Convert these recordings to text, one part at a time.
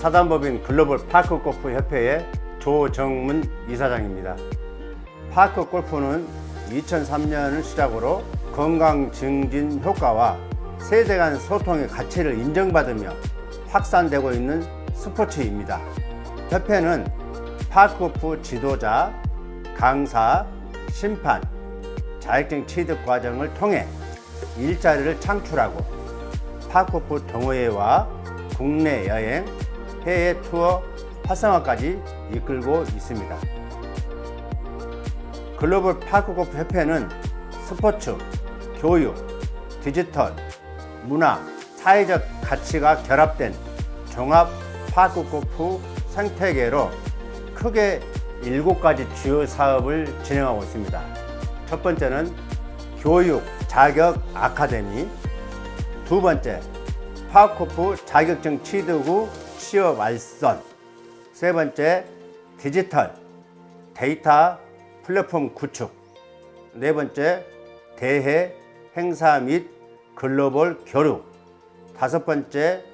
사단법인 글로벌 파크 골프 협회의 조정문 이사장입니다. 파크 골프는 2003년을 시작으로 건강 증진 효과와 세대 간 소통의 가치를 인정받으며 확산되고 있는 스포츠입니다. 협회는 파크 골프 지도자, 강사, 심판, 자격증 취득 과정을 통해 일자리를 창출하고 파크골프 동호회와 국내 여행, 해외 투어 활성화까지 이끌고 있습니다. 글로벌 파크골프 협회는 스포츠, 교육, 디지털, 문화, 사회적 가치가 결합된 종합 파크골프 생태계로 크게 일곱 가지 주요 사업을 진행하고 있습니다. 첫 번째는 교육 자격 아카데미, 두 번째 파크골프 자격증 취득 후 취업 알선, 세 번째 디지털 데이터 플랫폼 구축, 네 번째 대해 행사 및 글로벌 교류, 다섯 번째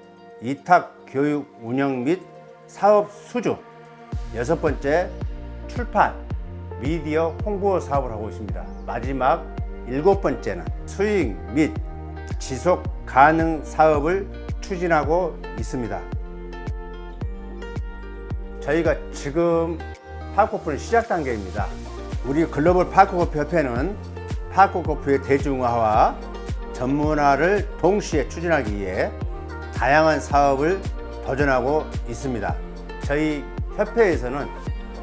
이탁 교육 운영 및 사업 수주, 여섯 번째 출판, 미디어 홍보 사업을 하고 있습니다. 마지막 일곱 번째는 수익 및 지속 가능 사업을 추진하고 있습니다. 저희가 지금 파크골프는 시작 단계입니다. 우리 글로벌 파크골프 협회는 파크골프의 대중화와 전문화를 동시에 추진하기 위해 다양한 사업을 도전하고 있습니다. 저희 협회에서는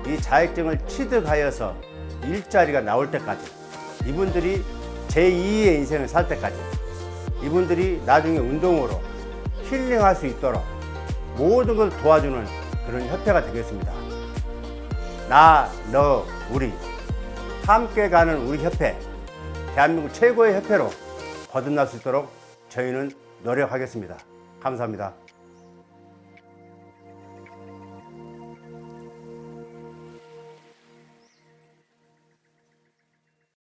이 자격증을 취득하여서 일자리가 나올 때까지 이분들이 제2의 인생을 살 때까지 이분들이 나중에 운동으로 힐링할 수 있도록 모든 걸 도와주는 그런 협회가 되겠습니다. 나, 너, 우리 함께 가는 우리 협회 대한민국 최고의 협회로 거듭날 수 있도록 저희는 노력하겠습니다. 감사합니다.